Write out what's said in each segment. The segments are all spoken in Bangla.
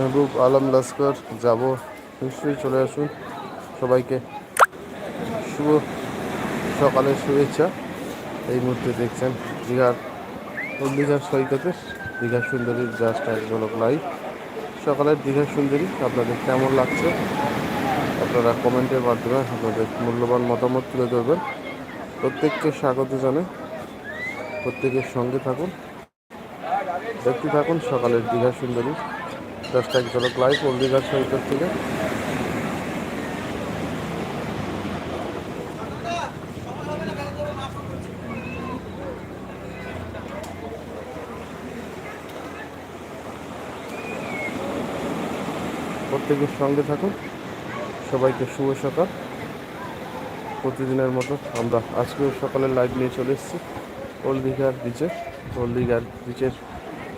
মেহবুব আলম লস্কর যাব। নিশ্চয়ই চলে আসুন সবাইকে। শুভ সকালের শুভেচ্ছা। এই মুহূর্তে দেখছেন দীঘার দীঘার সৈকতে। দীঘার সুন্দরীর জাস্ট এক ঝলক লাইভ সকালের দীঘার সুন্দরী, আপনাদের কেমন লাগছে? আপনারা কমেন্টের মাধ্যমে আপনাদের মূল্যবান মতামত তুলে ধরবেন। প্রত্যেককে স্বাগত জানাই। প্রত্যেকের সঙ্গে থাকুন। দেখতে থাকুন সকালের দীঘা সুন্দরী। এক ঝলক লাইভ দীঘার সৈকত থেকে। প্রত্যেকের সঙ্গে থাকুন। সবাইকে শুভ সকাল। প্রতিদিনের মতো আমরা আজকেও সকালে লাইভ নিয়ে চলে এসেছি। ওল্ড দীঘার বিচে ওল্ড দীঘার বিচের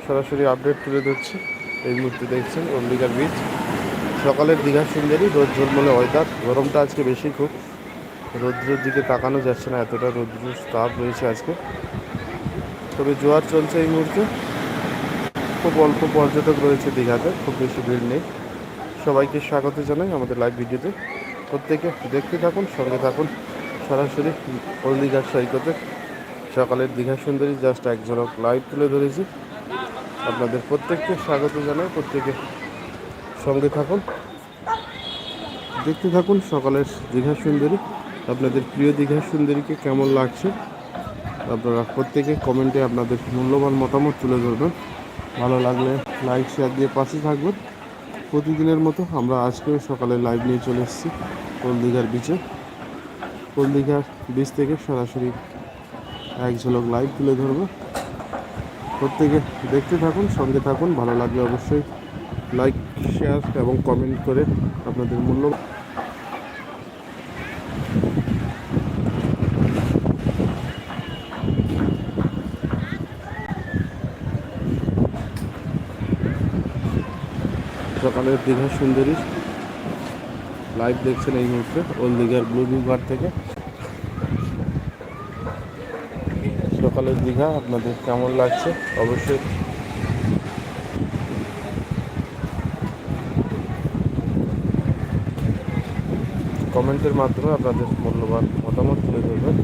সরাসরি আপডেট তুলে ধরছি। এই মুহূর্তে দেখছেন দীঘার বিচ সকালের দীঘার সুন্দরী রোদ ঝলমলে ওয়েদার। গরমটা আজকে বেশি খুব। রৌদ্রের দিকে তাকানো যাচ্ছে না, এতটা রৌদ্র তাপ রয়েছে আজকে। তবে জোয়ার চলছে এই মুহূর্তে। খুব অল্প পর্যটক রয়েছে দীঘাতে, খুব বেশি ভিড় নেই। সবাইকে স্বাগত জানাই আমাদের লাইভ ভিডিওতে প্রত্যেকে দেখতে থাকুন, সঙ্গে থাকুন। সরাসরি ওল দীঘার সৈকতে। সকালের দীঘা সুন্দরী জাস্ট এক লাইভ তুলে ধরেছি। আপনাদের প্রত্যেককে স্বাগত জানাই, প্রত্যেকে সঙ্গে থাকুন। দেখতে থাকুন সকালের দীঘা সুন্দরী। আপনাদের প্রিয় দীঘা সুন্দরীকে কেমন লাগছে? আপনারা প্রত্যেকে কমেন্টে আপনাদের মূল্যবান মতামত তুলে ধরবেন। ভালো লাগলে লাইক শেয়ার দিয়ে পাশে থাকবেন। প্রতিদিনের মতো আমরা আজকেও সকালে লাইভ নিয়ে চলে এসেছি কোলদিঘার বিচে কোলদিঘার বিচ থেকে সরাসরি এক ঝলক লাইভ তুলে ধরবো। প্রত্যেকে দেখতে থাকুন, সঙ্গে থাকুন। ভালো লাগলে অবশ্যই লাইক শেয়ার এবং কমেন্ট করে আপনাদের মূল্য সকালের দীঘা সুন্দরী। লাইভ দেখছেন এই মুহূর্তে ওল দীঘার ব্লু ঘাট থেকে সকালের দীঘা, আপনাদের কেমন লাগছে? অবশ্যই কমেন্টের মাধ্যমে আপনাদের মূল্যবান মতামত তুলে ধরবেন।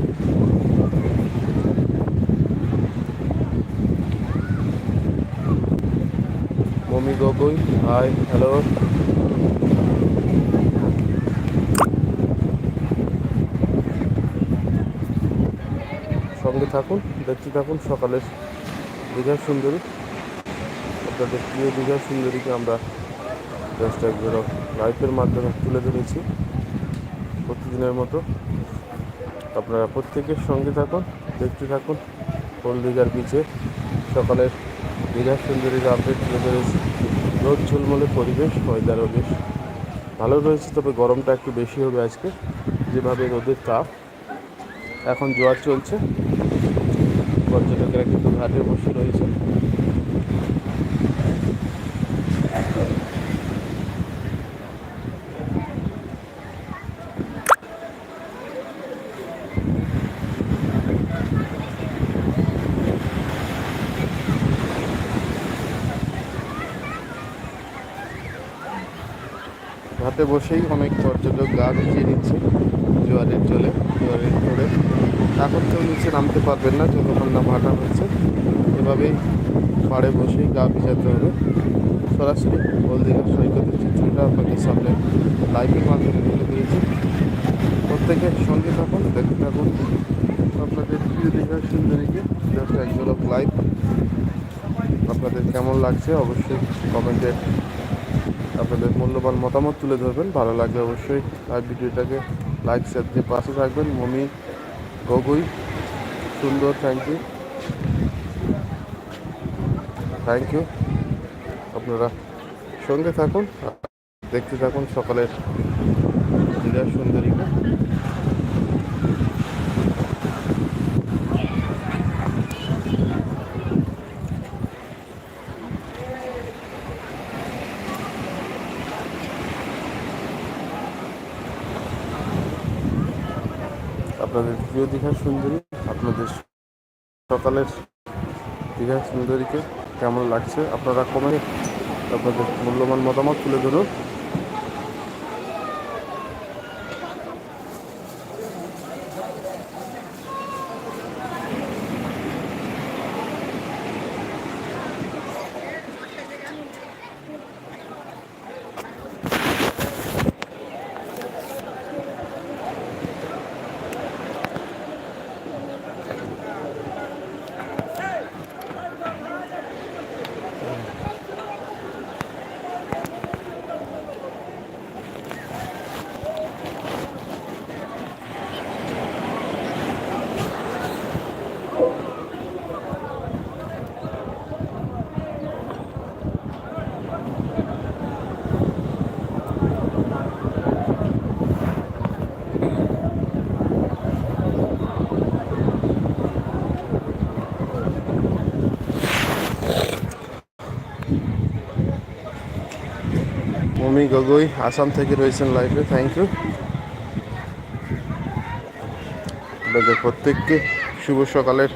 মমি গগৈ হাই হ্যালো সঙ্গে থাকুন, দেখতে থাকুন সকালের দীঘার সুন্দরী। আপনাদের প্রিয় দীঘার সুন্দরীকে আমরা জাস্ট একজন লাইফের মাধ্যমে তুলে ধরেছি। প্রতিদিনের মতো আপনারা প্রত্যেকের সঙ্গে থাকুন, দেখতে থাকুন কোন দীঘার বিচে সকালের দীঘার সুন্দরীর আপডেট তুলে ধরেছি। রোদ ঝলমলে পরিবেশ ওয়েদারও বেশ ভালো রয়েছে, তবে গরমটা একটু বেশি হবে আজকে। যেভাবে রোদের তাপ, এখন জোয়ার চলছে। পর্যটকেরা কিন্তু ঘাটে বসে রয়েছে ঘাটে বসেই অনেক পর্যটক গা ভিজিয়ে নিচ্ছে। জোয়ারের জলে জোয়ারের জলে এখন কেউ নিচে নামতে পারবেন না, যতক্ষণ না ভাটা হচ্ছে। এভাবেই পাড়ে বসেই গা ভিজাতে হবে। সরাসরি হলদিঘাট সৈকতের চিত্রটা আপনাদের সামনে লাইভের মাধ্যমে তুলে দিয়েছি প্রত্যেকের সঙ্গে থাকুন, দেখতে থাকুন। আপনাদের প্রিয় দীঘার সুন্দরীকে জাস্ট এক ঝলক লাইভ আপনাদের কেমন লাগছে অবশ্যই কমেন্টে আপনাদের মূল্যবান মতামত তুলে ধরবেন। ভালো লাগলে অবশ্যই লাইভ ভিডিওটাকে লাইক শেয়ার দিয়ে পাশে থাকবেন, মমি গগুই সুন্দর থ্যাংক ইউ থ্যাংক ইউ আপনারা সঙ্গে থাকুন, দেখতে থাকুন, সকালের সুন্দরী আপনাদের প্রিয় দীঘা সুন্দরী, আপনাদের সকালের দীঘা সুন্দরীকে কেমন লাগছে আপনারা কমেন্ট আপনাদের মূল্যবান মতামত তুলে ধরুন। মমি গগৈ আসাম থেকে রয়েছেন লাইভে থ্যাংক ইউ আপনাদের প্রত্যেককে শুভ সকালের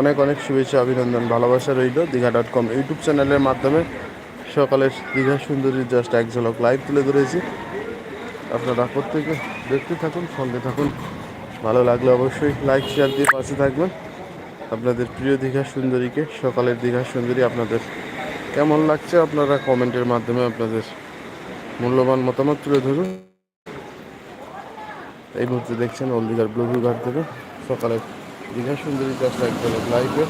অনেক অনেক শুভেচ্ছা, অভিনন্দন, ভালোবাসা রইল দীঘা ডট কম ইউটিউব চ্যানেলের মাধ্যমে। সকালের দীঘা সুন্দরীর জাস্ট এক ঝলক লাইভ তুলে ধরেছি। আপনারা প্রত্যেকে দেখতে থাকুন, সঙ্গে থাকুন। ভালো লাগলে অবশ্যই লাইক শেয়ার দিয়ে পাশে থাকবেন। আপনাদের প্রিয় দীঘা সুন্দরীকে, সকালের দীঘা সুন্দরী আপনাদের কেমন লাগছে আপনারা কমেন্টের মাধ্যমে আপনাদের মূল্যবান মতামত তুলে ধরুন। এই মুহূর্তে দেখছেন অলদিগার ব্লু ঘাট থেকে। সকালে দীঘা সুন্দরী চাষ একদম লাইভে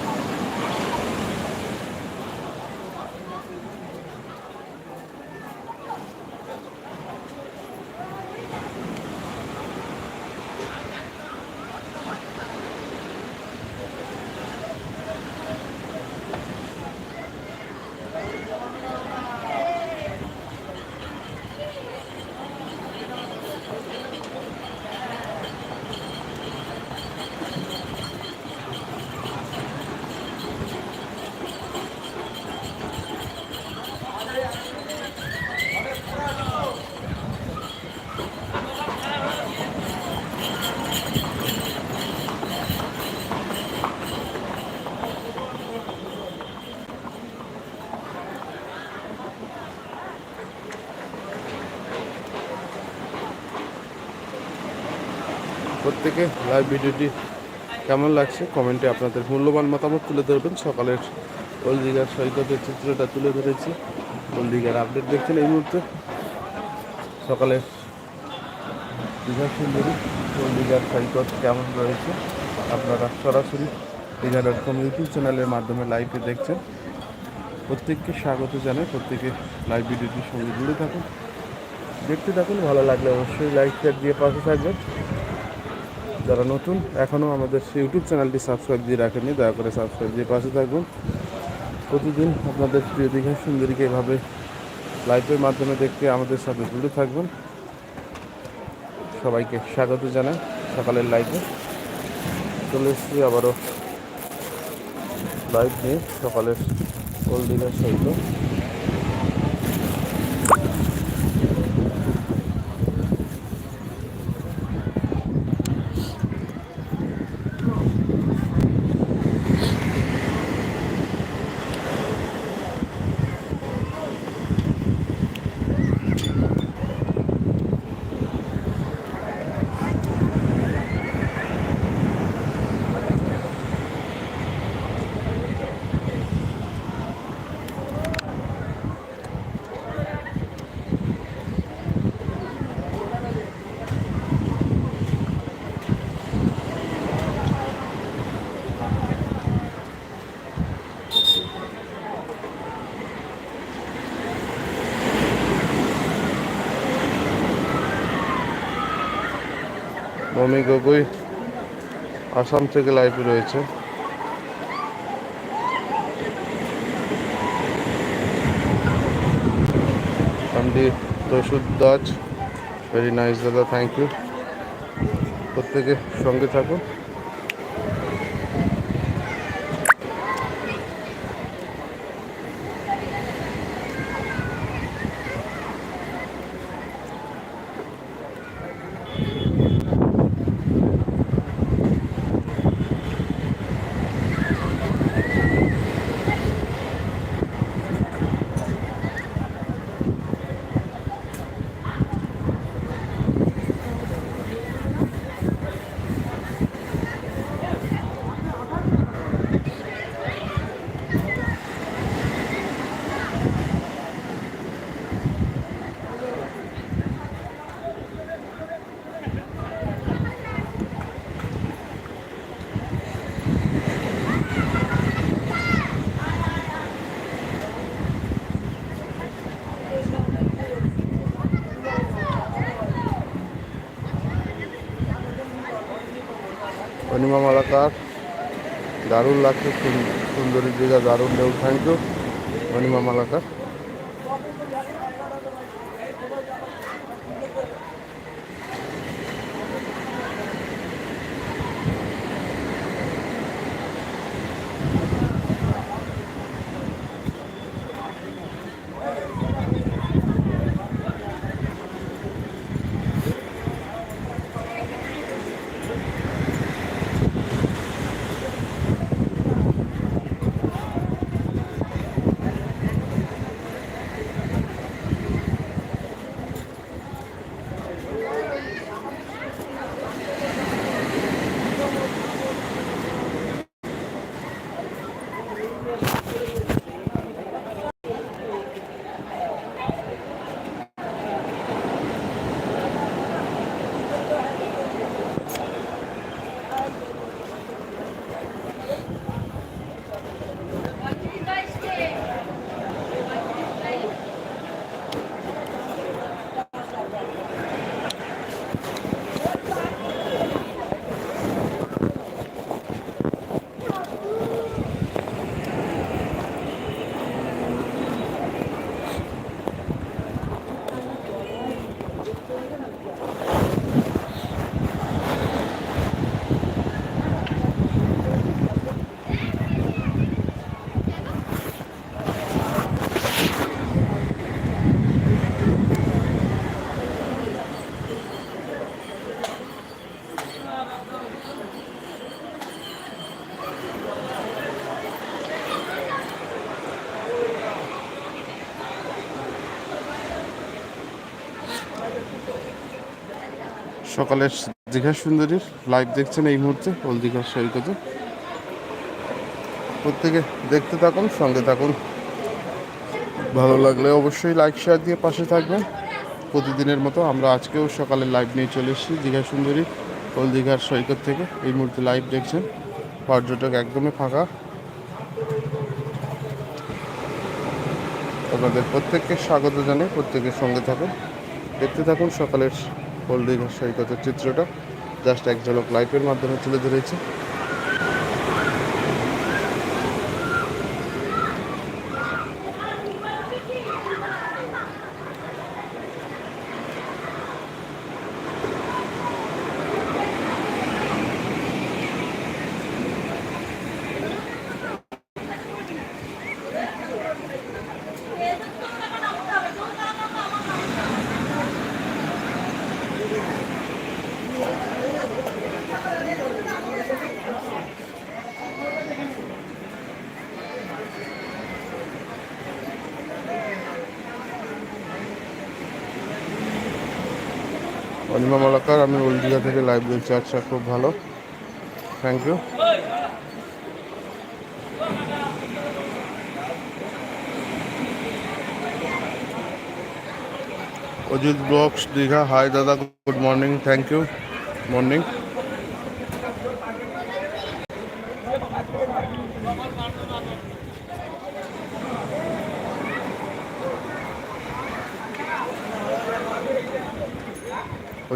প্রত্যেকে লাইভ ভিডিওটি কেমন লাগছে? কমেন্টে আপনাদের মূল্যবান মতামত তুলে ধরবেন। সকালের ওল দীঘার সৈকতের চিত্রটা তুলে ধরেছি। ওল দীঘার আপডেট দেখছেন এই মুহূর্তে। সকালের দীঘা সুন্দরী ওল দীঘার সৈকত কেমন রয়েছে? আপনারা সরাসরি দীঘা ডট কম ইউটিউব চ্যানেলের মাধ্যমে লাইভে দেখছেন। প্রত্যেককে স্বাগত জানাই। প্রত্যেকে লাইভ ভিডিওটির সঙ্গে জুড়ে থাকুন। দেখতে থাকুন। ভালো লাগলে অবশ্যই লাইক শেয়ার দিয়ে পাশে থাকবেন। যারা নতুন, এখনও আমাদের সেই ইউটিউব চ্যানেলটি সাবস্ক্রাইব দিয়ে রাখেননি, দয়া করে সাবস্ক্রাইব দিয়ে পাশে থাকবেন। প্রতিদিন আপনাদের প্রিয় দীঘা সুন্দরীকে এভাবে লাইভের মাধ্যমে দেখতে আমাদের সাথে জুড়ে থাকবেন। সবাইকে স্বাগত জানাই সকালের লাইভে চলে এসেছি আবারও লাইভ নিয়ে সকালের ওল দীঘার সহিত মমি গগৈ আসাম থেকে লাইভে রয়েছে। রসুদ দাস ভেরি নাইস দাদা থ্যাংক ইউ প্রত্যেকে সঙ্গে থাকুন। অনিমা মালাকার দারুণ লাগছে সুন- সুন্দরী দীঘা দারুণ দেব থ্যাংক ইউ অনিমা মালাকার সকালের দীঘা সুন্দরীর লাইভ দেখছেন এই মুহূর্তে, ওল দীঘার সৈকতে। প্রত্যেকে দেখতে থাকুন, সঙ্গে থাকুন। ভালো লাগলে অবশ্যই লাইক শেয়ার দিয়ে পাশে থাকবেন। প্রতিদিনের মতো আমরা আজকেও সকালে লাইভ নিয়ে চলে এসেছি দীঘা সুন্দরী, ওল দীঘার সৈকত থেকে। এই মুহূর্তে লাইভ দেখছেন, পর্যটক একদমই ফাঁকা। আপনাদের প্রত্যেককে স্বাগত জানাই, প্রত্যেকের সঙ্গে থাকুন। দেখতে থাকুন সকালের দীঘার সৈকতের চিত্রটা। জাস্ট এক ঝলক লাইটের মাধ্যমে তুলে ধরেছে। অনিমা মালাকার, আমি ওল দীঘা থেকে লাইভ দেখছি। আচ্ছা খুব ভালো। Thank you Ajit blogs, Digha. Hi দাদা। Good morning thank you morning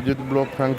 Ajit blog thank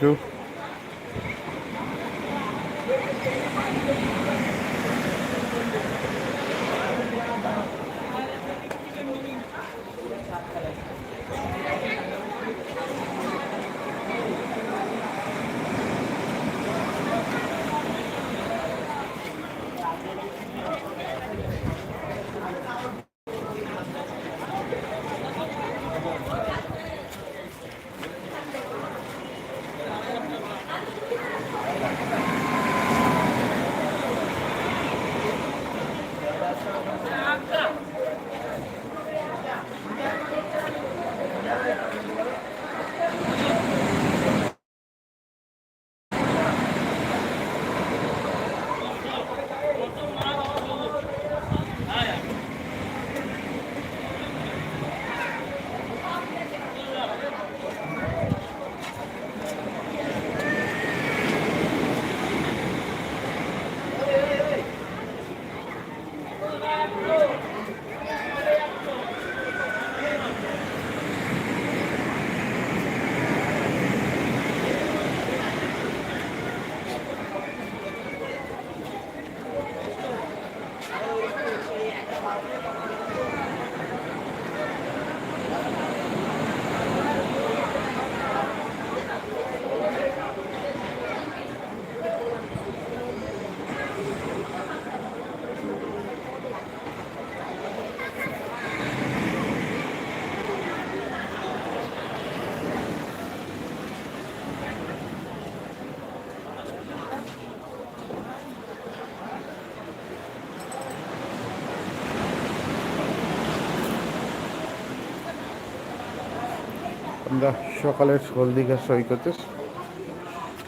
আমরা সকালের হলদিঘা সৈকতে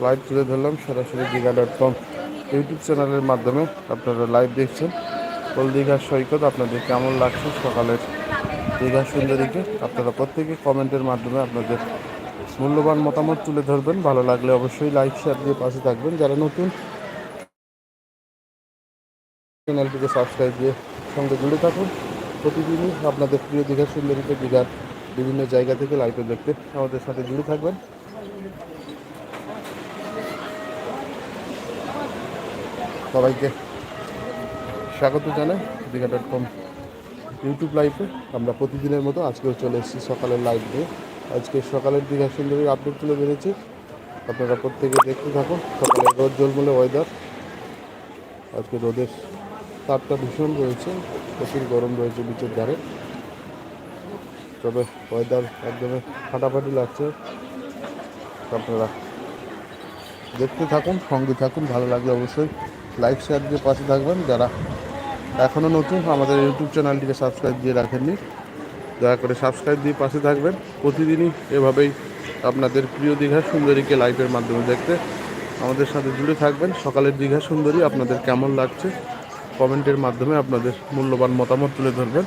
লাইভ তুলে ধরলাম, সরাসরি দীঘা ডট কম ইউটিউব চ্যানেলের মাধ্যমে আপনারা লাইভ দেখছেন। হলদিঘার সৈকত আপনাদের কেমন লাগছে সকালের দীঘা সুন্দরীকে? আপনারা প্রত্যেকে কমেন্টের মাধ্যমে আপনাদের মূল্যবান মতামত তুলে ধরবেন। ভালো লাগলে অবশ্যই লাইক শেয়ার দিয়ে পাশে থাকবেন। যারা নতুন চ্যানেলটিকে সাবস্ক্রাইব দিয়ে সঙ্গে জুড়ে থাকুন। প্রতিদিনই আপনাদের প্রিয় দীঘা সুন্দরীকে দীঘার বিভিন্ন জায়গা থেকে লাইভে দেখতে আমাদের সাথে জুড়ে থাকবেন। সবাইকে স্বাগত জানাই দীঘা ডট কম ইউটিউব লাইভে আমরা প্রতিদিনের মতো আজকেও চলে এসেছি সকালের লাইভ দিয়ে। আজকে সকালের দীঘা সুন্দরীর আপডেট তুলে বেরিয়েছি আপনারা প্রত্যেকে দেখতে থাকুন। সকালে রোদ জলমলে ওয়েদার আজকে রোদের তাপটা ভীষণ রয়েছে। প্রচুর গরম রয়েছে বিচের ধারে। তবে ওয়েদার একদমই ফাটাফাটি লাগছে। আপনারা দেখতে থাকুন, সঙ্গে থাকুন, ভালো লাগলে অবশ্যই লাইক শেয়ার দিয়ে পাশে থাকবেন। যারা এখনও নতুন, আমাদের ইউটিউব চ্যানেলটিকে সাবস্ক্রাইব দিয়ে রাখেননি, দয়া করে সাবস্ক্রাইব দিয়ে পাশে থাকবেন। প্রতিদিনই এভাবেই আপনাদের প্রিয় দীঘা সুন্দরীকে লাইভের মাধ্যমে দেখতে আমাদের সাথে জুড়ে থাকবেন। সকালের দীঘা সুন্দরী আপনাদের কেমন লাগছে কমেন্টের মাধ্যমে আপনাদের মূল্যবান মতামত তুলে ধরবেন।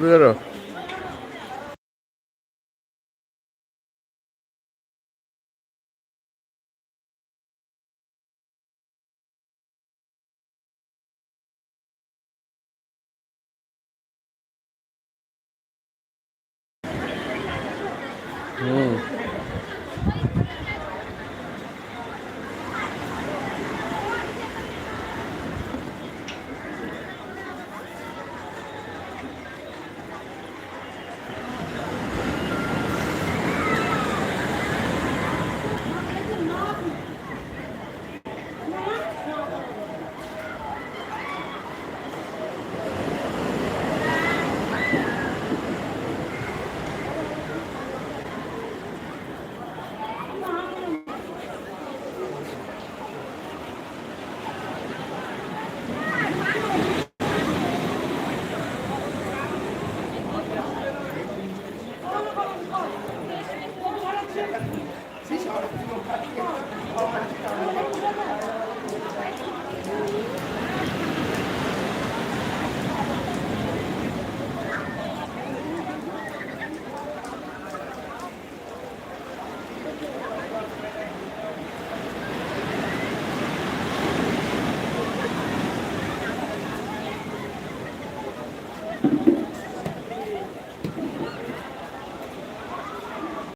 বলবি আরও হুম।